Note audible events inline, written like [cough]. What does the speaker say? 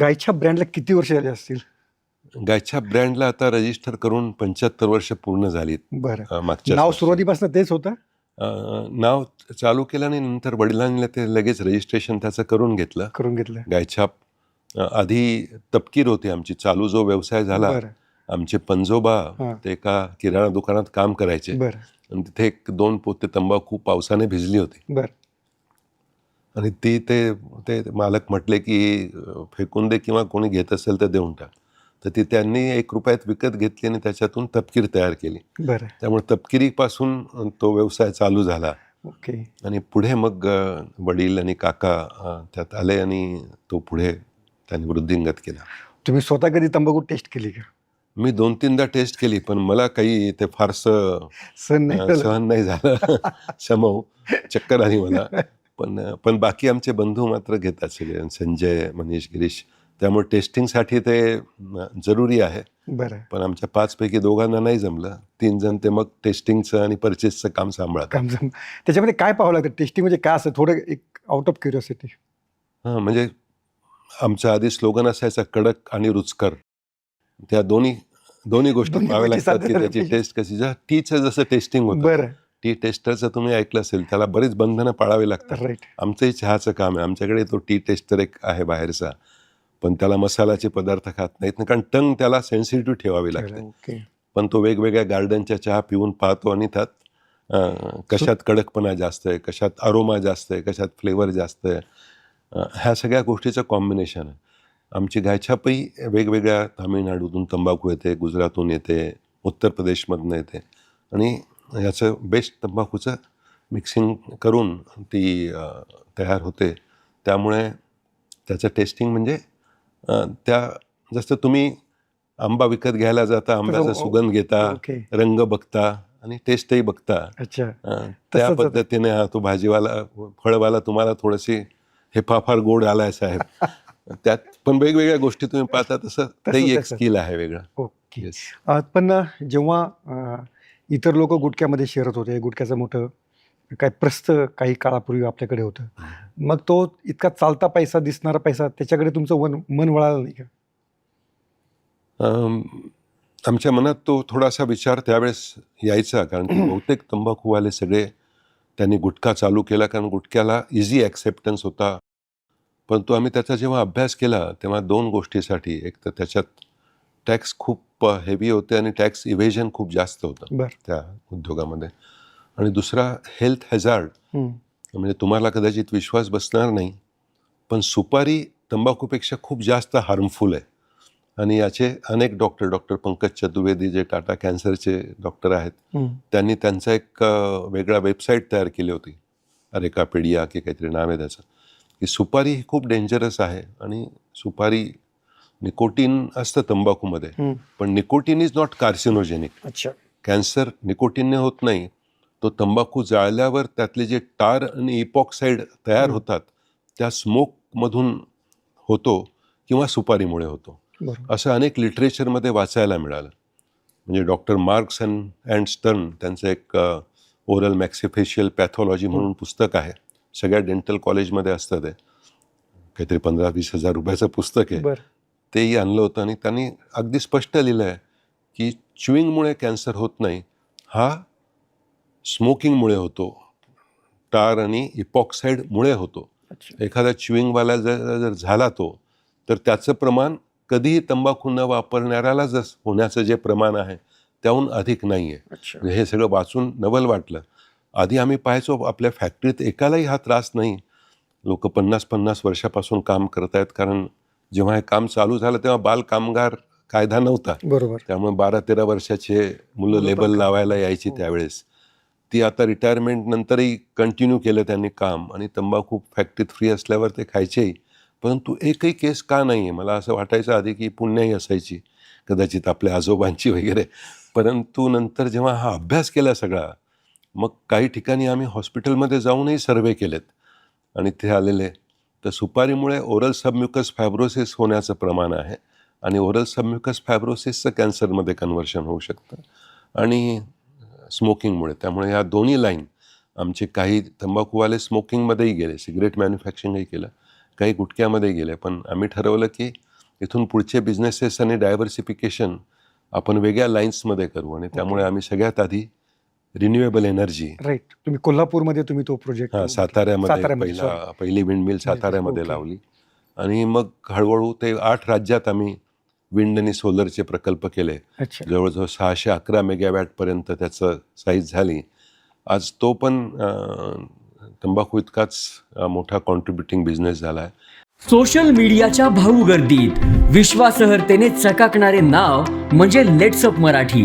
गायच्या ब्रँडला किती वर्ष झाली असतील? गायच्या ब्रँडला आता रजिस्टर करून पंच्याहत्तर वर्ष पूर्ण झालीत. बरं. मागच्या नाव. सुरुवातीपासून तेच होतं? नाव चालू केलं आणि नंतर वडिलांनी ते लगेच रजिस्ट्रेशन त्याचं करून घेतलं. करून घेतलं. गायछाप आधी तपकीर होती आमची. चालू जो व्यवसाय झाला आमचे पंजोबा. ते एका किराणा दुकानात काम करायचे. बरं. आणि तिथे एक दोन पोते तंबाखू पावसाने भिजली होती. बरं. आणि ती ते ते मालक म्हटले की फेकून दे किंवा कोणी घेत असेल तर देऊन टाक. तर ती त्यांनी एक रुपयात विकत घेतली आणि त्याच्यातून तपकीर तयार केली. बरं. त्यामुळे तपकिरीपासून तो व्यवसाय चालू झाला. ओके. आणि पुढे मग वडील आणि काका त्यात आले आणि तो पुढे त्यांनी वृद्धिंगत केला. तुम्ही स्वतः कधी तंबाखू टेस्ट केली का? मी दोन तीनदा टेस्ट केली पण मला काही ते फारसं? सहन नाही झालं. [laughs] क्षमव चक्कर आली मला. पण पण बाकी आमचे बंधू मात्र घेतात सगळे संजय मनीष गिरीश त्यामुळे टेस्टिंगसाठी ते जरुरी आहे. बरं. पण आमच्या पाचपैकी दोघांना नाही जमलं. तीन जण ते मग टेस्टिंगचं आणि परचेसचं काम सांभाळतात. काम जम त्याच्यामध्ये काय पाहावं लागतं? टेस्टिंग म्हणजे काय असतं? थोडं एक आउट ऑफ क्युरियोसिटी हां म्हणजे आमचा आधी स्लोगन असायचा कडक आणि रुचकर. त्या दोन्ही दोन्ही गोष्टी पाहाव्या लागतात की त्याची टेस्ट कशी. जर टीचं जसं टेस्टिंग होतं. बरं. टी टेस्टरचं तुम्ही ऐकलं असेल त्याला बरीच बंधनं पाळावी लागतात. राईट. आमचंही चहाचं काम आहे. आमच्याकडे तो टी टेस्टर एक आहे बाहेरचा. पण त्याला मसाल्याचे पदार्थ खात नाहीत. ना कारण टंग त्याला सेन्सिटिव्ह ठेवावी लागते. पण तो वेगवेगळ्या गार्डनच्या चहा पिऊन पाहतो आणि त्यात कशात कडकपणा जास्त आहे कशात अरोमा जास्त आहे कशात फ्लेवर जास्त आहे. ह्या सगळ्या गोष्टीचं कॉम्बिनेशन आहे. आमची गायछापही वेगवेगळ्या तामिळनाडूतून तंबाखू येते गुजरातहून येते उत्तर प्रदेशमधनं येते. आणि याचं बेस्ट तंबाखूचं मिक्सिंग करून ती तयार होते. त्यामुळे त्याचं टेस्टिंग म्हणजे त्या जसं तुम्ही आंबा विकत घ्यायला जाता आंब्याचा तसं- सुगंध घेता रंग बघता आणि टेस्टही बघता. अच्छा. त्या. पद्धतीने हा तो भाजीवाला फळवाला तुम्हाला थोडीशी हे फार गोड आलाय साहेब. [laughs] त्यात पण वेगवेगळ्या गोष्टी तुम्ही पाहता तसं तेही एक. स्किल आहे वेगळं. ओके. पण जेव्हा इतर लोक गुटख्यामध्ये शिरत होते. गुटख्याचं मोठं काय प्रस्थ काही काळापूर्वी आपल्याकडे होतं. मग तो इतका चालता पैसा दिसणारा पैसा त्याच्याकडे तुमचं वन मन वळालं नाही का? आमच्या मनात तो थोडासा विचार त्यावेळेस यायचा कारण की [clears throat] बहुतेक तंबाखूवाले सगळे त्यांनी गुटखा चालू केला कारण गुटख्याला इझी ॲक्सेप्टन्स होता. परंतु आम्ही त्याचा जेव्हा अभ्यास केला तेव्हा दोन गोष्टीसाठी एक तर त्याच्यात टॅक्स खूप हेवी होते आणि टॅक्स इव्हेजन खूप जास्त होतं त्या उद्योगामध्ये. आणि दुसरा हेल्थ हॅझार्ड. म्हणजे तुम्हाला कदाचित विश्वास बसणार नाही पण सुपारी तंबाखूपेक्षा खूप जास्त हार्मफुल आहे. आणि याचे अनेक डॉक्टर डॉक्टर पंकज चतुर्वेदी जे टाटा कॅन्सरचे डॉक्टर आहेत. त्यांनी त्यांचा एक वेगळा वेबसाईट तयार केली होती. अरेकापेडिया की काहीतरी नाव आहे त्याचं. की सुपारी ही खूप डेंजरस आहे आणि सुपारी निकोटीन असतं तंबाखूमध्ये. पण निकोटीन इज नॉट कार्सिनोजेनिक. अच्छा. कॅन्सर निकोटीनने होत नाही. तो तंबाखू जाळल्यावर त्यातले जे टार आणि इपॉक्साईड तयार. होतात त्या स्मोकमधून होतो किंवा सुपारीमुळे होतो. असं अनेक लिटरेचरमध्ये वाचायला मिळालं. म्हणजे doctor Marks and and Stern त्यांचं एक ओरल मॅक्सिफेशियल पॅथॉलॉजी म्हणून पुस्तक आहे. सगळ्या डेंटल कॉलेजमध्ये असतं ते. काहीतरी पंधरा वीस हजार रुपयाचं पुस्तक आहे. तेही आणलं होतं आणि त्यांनी अगदी स्पष्ट लिहिलं आहे की च्युईंगमुळे कॅन्सर होत नाही हा स्मोकिंगमुळे होतो. टार आणि इपॉक्साईडमुळे होतो. एखादा च्युईंगवाला जर जर झाला तो तर त्याचं प्रमाण कधीही तंबाखू न वापरणाऱ्याला जर होण्याचं जे प्रमाण आहे त्याहून अधिक नाही आहे हे सगळं वाचून नवल वाटलं. आधी आम्ही पाहायचो आपल्या फॅक्टरीत एकालाही हा त्रास नाही. लोक पन्नास पन्नास वर्षापासून काम करतायत कारण जेव्हा हे काम चालू झालं तेव्हा बाल कामगार कायदा नव्हता. बरोबर. त्यामुळे बारा तेरा वर्षाचे मुलं लेबल लावायला यायची हो. त्यावेळेस. ती आता रिटायरमेंट नंतरही कंटिन्यू केलं त्यांनी काम आणि तंबाखू फॅक्टरीत फ्री असल्यावर ते खायचेही. परंतु एकही केस का नाही आहे मला असं वाटायचं आधी की पुण्याही असायची. कदाचित आपल्या आजोबांची वगैरे. परंतु नंतर जेव्हा हा अभ्यास केला सगळा मग काही ठिकाणी आम्ही हॉस्पिटलमध्ये जाऊनही सर्वे केलेत. आणि ते आलेले तर सुपारीमुळे ओरल सबम्युकस फायब्रोसिस होण्याचं प्रमाण आहे आणि ओरल सबम्युकस फायब्रोसिसचं कॅन्सरमध्ये कन्व्हर्शन होऊ शकतं आणि स्मोकिंगमुळे. त्यामुळे ह्या दोन्ही लाईन आमचे काही तंबाखूवाले स्मोकिंगमध्येही गेले सिगरेट मॅन्युफॅक्चरिंगही केलं काही गुटख्यामध्ये गेले. पण आम्ही ठरवलं की इथून पुढचे बिझनेसेस आणि डायव्हर्सिफिकेशन आपण वेगळ्या लाईन्समध्ये करू आणि त्यामुळे आम्ही सगळ्यात आधी रिन्युएबल एनर्जी राईट तुम्ही कोल्हापूरमध्ये तुम्ही तो प्रोजेक्ट हा साताऱ्यामध्ये पहिला पहिली विंडमिल साताऱ्यामध्ये. लावली. आणि मग हळूहळू ते आठ राज्यात आम्ही विंड आणि सोलरचे प्रकल्प केले. अच्छा. जवळजवळ सहाशे अकरा मेगावॅटपर्यंत त्याचं साईज झाली. आज तो पण तंबाखू इतकाच मोठा कॉन्ट्रीब्युटिंग बिझनेस झाला आहे. सोशल मीडियाच्या भाऊ गर्दीत. विश्वासार्हतेने चकाकणारे नाव म्हणजे लेट्सअप मराठी.